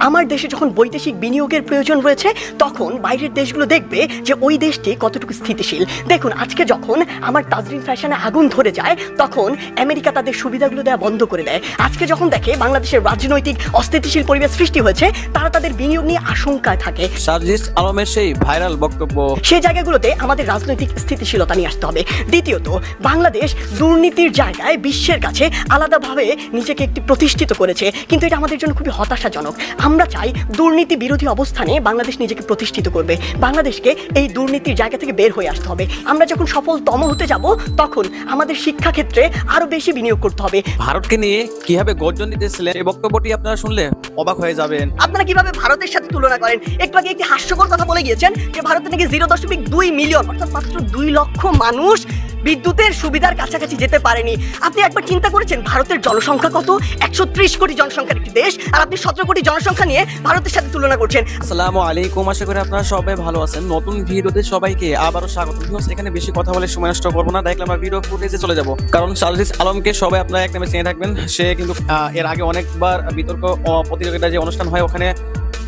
আমার দেশে যখন বৈদেশিক বিনিয়োগের প্রয়োজন রয়েছে তখন বাইরের দেশগুলো দেখবে যে ওই দেশটি কতটুকু স্থিতিশীল। দেখুন আজকে যখন আমার তাজরিন ফ্যাশনে আগুন ধরে যায় তখন আমেরিকা তাদের সুবিধাগুলো দেওয়া বন্ধ করে দেয়। আজকে যখন দেখে বাংলাদেশের রাজনৈতিক অস্থিতিশীল পরিবেশ সৃষ্টি হয়েছে তারা তাদের বিনিয়োগ নিয়ে আশঙ্কায় থাকে। সার্জিস আলমের সেই ভাইরাল বক্তব্য। সেই জায়গাগুলোতে আমাদের রাজনৈতিক স্থিতিশীলতা নিয়ে আসতে হবে। দ্বিতীয়ত বাংলাদেশ দুর্নীতির জায়গায় বিশ্বের কাছে আলাদাভাবে নিজেকে একটি প্রতিষ্ঠিত করেছে। কিন্তু এটা আমাদের জন্য খুবই হতাশাজনক। আমরা চাই দুর্নীতি বিরোধী অবস্থানে বাংলাদেশ নিজেকে প্রতিষ্ঠিত করবে। বাংলাদেশকে এই দুর্নীতির জায়গা থেকে বের হয়ে আসতে হবে। আমরা যখন সফলতম হতে যাব তখন আমাদের শিক্ষাক্ষেত্রে আরও বেশি বিনিয়োগ করতে হবে। ভারতকে নিয়ে কীভাবে গর্জন দিতেছিলেন এই বক্তব্যটি আপনারা শুনলে অবাক হয়ে যাবেন। আপনারা কীভাবে ভারতের সাথে তুলনা করেন? একটু আগে একটি হাস্যকর কথা বলে গিয়েছেন যে ভারতে নাকি জিরো দশমিক দুই মিলিয়ন অর্থাৎ মাত্র দুই লক্ষ মানুষ বিদ্যুতের সুবিধার কাছাকাছি যেতে পারেনি। আপনি একবার চিন্তা করেছেন ভারতের জনসংখ্যা কত? একশো ত্রিশ কোটি জনসংখ্যার একটি দেশ, আর আপনি সতেরো কোটি জনসংখ্যা নিয়ে ভারতের সাথে তুলনা করছেন। আসসালামু আলাইকুম, আশা করি আপনারা সবাই ভালো আছেন। নতুন ভিডিওতে সবাইকে আবারও স্বাগত। এখানে বেশি কথা বলে সময় নষ্ট করব না। দেখলে আমরা ভিডিও ফুটেজে চলে যাব। কারণ সার্জিস আলমকে সবাই আপনারা এক নামে চিনে থাকবেন। সে কিন্তু এর আগে অনেকবার বিতর্ক প্রতিযোগিতা যে অনুষ্ঠান হয়, ওখানে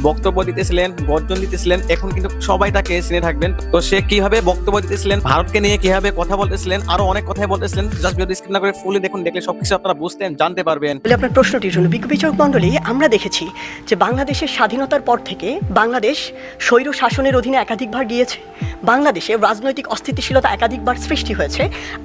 বক্তব্য দিতেছিলেন গর্জন দিতেছিলেন, এখন কিন্তু সবাই তাকে চিনে থাকবেন। তো সে কীভাবে বক্তব্য দিতেছিলেন, ভারতকে নিয়ে কীভাবে কথা বলতেছিলেন, আরও অনেক কথাই বলতেছিলেন জাস্ট ভিডিও স্ক্রিন না করে ফুলে দেখুন, দেখলে সবকিছু আপনারা বুঝতেন, জানতে পারবেন। আপনার প্রশ্নটির জন্য বিজ্ঞ বিচারক মণ্ডলী আমরা দেখেছি যে বাংলাদেশের স্বাধীনতার পর থেকে বাংলাদেশ স্বৈর শাসনের অধীনে একাধিকবার গিয়েছে। বাংলাদেশে রাজনৈতিক অস্থিতিশীলতা একাধিকবার সৃষ্টি হয়েছে।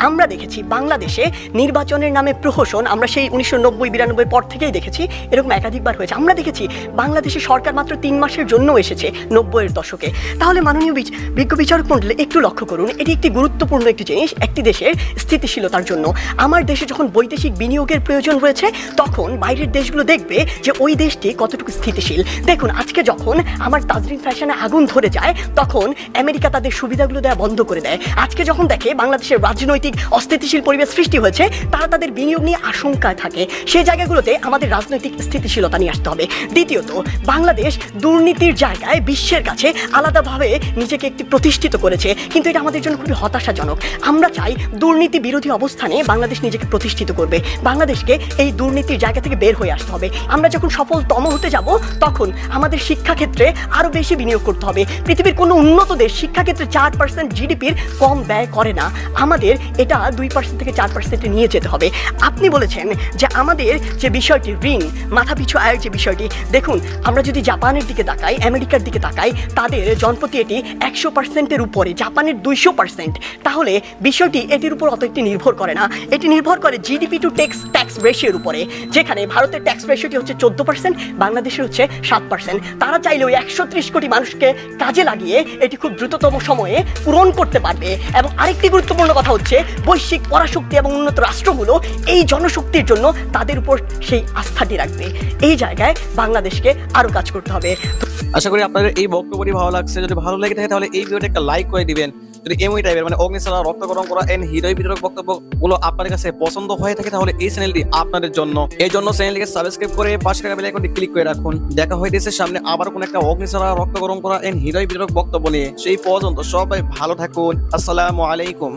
আমরা দেখেছি বাংলাদেশে নির্বাচনের নামে প্রহসন, আমরা সেই উনিশশো নব্বই বিরানব্বই পর থেকেই দেখেছি, এরকম একাধিকবার হয়েছে। আমরা দেখেছি বাংলাদেশে সরকার মাত্র তিন মাসের জন্য এসেছে নব্বইয়ের দশকে। তাহলে মাননীয় বিজ্ঞ বিচারক মণ্ডলী একটু লক্ষ্য করুন, এটি একটি গুরুত্বপূর্ণ একটি জিনিস, একটি দেশের স্থিতিশীলতার জন্য। আমার দেশে যখন বৈদেশিক বিনিয়োগের প্রয়োজন রয়েছে তখন বাইরের দেশগুলো দেখবে যে ওই দেশটি কতটুকু স্থিতিশীল। দেখুন, আজকে যখন আমার তাজরিন ফ্যাশনে আগুন ধরে যায়, তখন আমেরিকা তাদের সুবিধাগুলো দেওয়া বন্ধ করে দেয়। আজকে যখন দেখে বাংলাদেশের রাজনৈতিক অস্থিতিশীল পরিবেশ সৃষ্টি হয়েছে, তারা তাদের বিনিয়োগ নিয়ে আশঙ্কায় থাকে। সেই জায়গাগুলোতে আমাদের রাজনৈতিক স্থিতিশীলতা নিয়ে আসতে হবে। দ্বিতীয়ত, বাংলাদেশ দুর্নীতির জায়গায় বিশ্বের কাছে আলাদাভাবে নিজেকে একটি প্রতিষ্ঠিত করেছে। কিন্তু এটা আমাদের জন্য খুবই হতাশাজনক। আমরা চাই দুর্নীতি বিরোধী অবস্থানে বাংলাদেশ নিজেকে প্রতিষ্ঠিত করবে। বাংলাদেশকে এই দুর্নীতির জায়গা থেকে বের হয়ে আসতে হবে। আমরা যখন সফলতম হতে যাব, তখন আমাদের শিক্ষাক্ষেত্রে আরও বেশি বিনিয়োগ করতে হবে। পৃথিবীর কোনো উন্নত দেশ শিক্ষাক্ষেত্রে চার পার্সেন্ট জিডিপির কম ব্যয় করে না। আমাদের এটা দুই পার্সেন্ট থেকে চার পার্সেন্টে নিয়ে যেতে হবে। আপনি বলেছেন যে আমাদের যে বিষয়টি ঋণ, মাথাপিছু আয়ের যে বিষয়টি, দেখুন, আমরা যদি জাপানের দিকে তাকাই আমেরিকার দিকে তাকাই তাদের জনপ্রতি এটি একশো পার্সেন্টের উপরে, জাপানের দুইশো পার্সেন্ট তাহলে বিষয়টি এটির উপর অত একটি নির্ভর করে না। এটি নির্ভর করে জিডিপি টু ট্যাক্স ট্যাক্স রেশিওর উপরে। যেখানে ভারতের ট্যাক্স রেশিওটি হচ্ছে চোদ্দ পার্সেন্ট বাংলাদেশের হচ্ছে সাত পার্সেন্ট তারা চাইলে ওই একশো ত্রিশ কোটি মানুষকে কাজে লাগিয়ে এটি খুব দ্রুততম সময়ে পূরণ করতে পারবে। এবং আরেকটি গুরুত্বপূর্ণ কথা হচ্ছে, বৈশ্বিক পরাশক্তি এবং উন্নত রাষ্ট্রগুলো এই জনশক্তির জন্য তাদের উপর সেই আস্থাটি রাখবে। এই জায়গায় বাংলাদেশকে আরও কাজ করতে হবে। আশা করি আপনাদের এই বক্তব্যটি ভালো লাগছে। যদি ভালো লেগে থাকে তাহলে এই ভিডিওটা একটা লাইক করে দিবেন। যদি এমই টাইপের মানে অগ্নিশালা রক্ত গরম করা এন্ড হৃদয় বিতরক বক্তব্যগুলো আপনার কাছে পছন্দ হয়ে থাকে তাহলে এই চ্যানেলটি আপনাদের জন্য। এই জন্য চ্যানেলটিকে সাবস্ক্রাইব করে পাশে থাকা বেল আইকনটি ক্লিক করে রাখুন। দেখা হইতেছে সামনে আবার কোন একটা অগ্নিশালা রক্ত গরম করা এন্ড হৃদয় বিতরক বক্তব্য নিয়ে। সেই পর্যন্ত সবাই ভালো থাকুন। আসসালামু আলাইকুম।